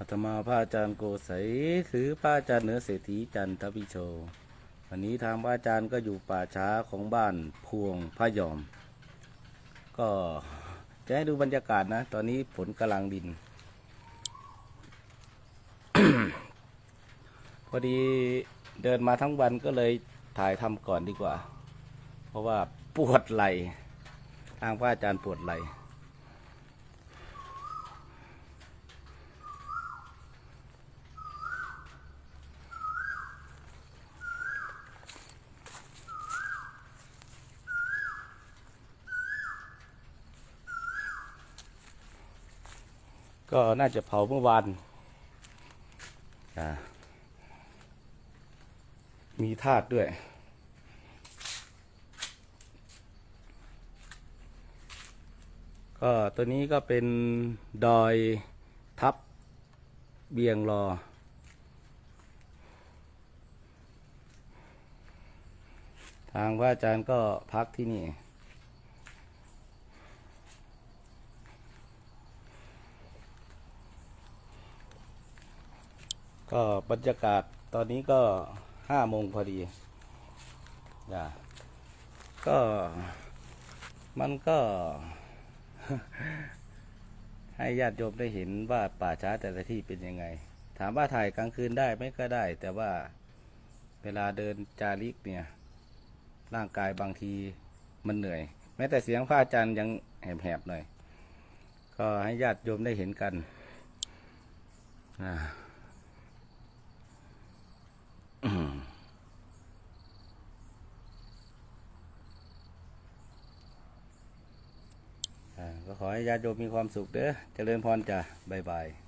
อาตมาพระอาจารย์โกศยหรือพระอาจารย์เหนือเศรษฐีจันทวิโช วันนี้ทางพระอาจารย์ก็อยู่ป่าช้าของบ้านพวงพระยอม ก็จะให้ดูบรรยากาศนะ ตอนนี้ฝนกำลังดิน พอดีเดินมาทั้งวันก็เลยถ่ายทำก่อนดีกว่า เพราะว่าปวดไหล่ทางพระอาจารย์ปวดไหล่ ก็น่าจะเผาเมื่อวานมีธาตุด้วย ก็ตัวนี้ก็เป็นดอยทับเบียงรอ ทางพระอาจารย์ก็พักที่นี่ ก็บรรยากาศตอนนี้ก็ห้าโมงพอดีนะก็มันก็ ให้ญาติโยมได้เห็นว่าป่าช้าแต่ละที่เป็นยังไง ถามว่าถ่ายกลางคืนได้ไหมก็ได้ แต่ว่าเวลาเดินจาริกเนี่ย ร่างกายบางทีมันเหนื่อย แม้แต่เสียงพระอาจารย์ยังแหบๆหน่อย ก็ให้ญาติโยมได้เห็นกันอ่า อืมอ่า ก็ขอให้ญาติโยมมีความสุขเด้อเจริญพรจ้ะบ๊ายบาย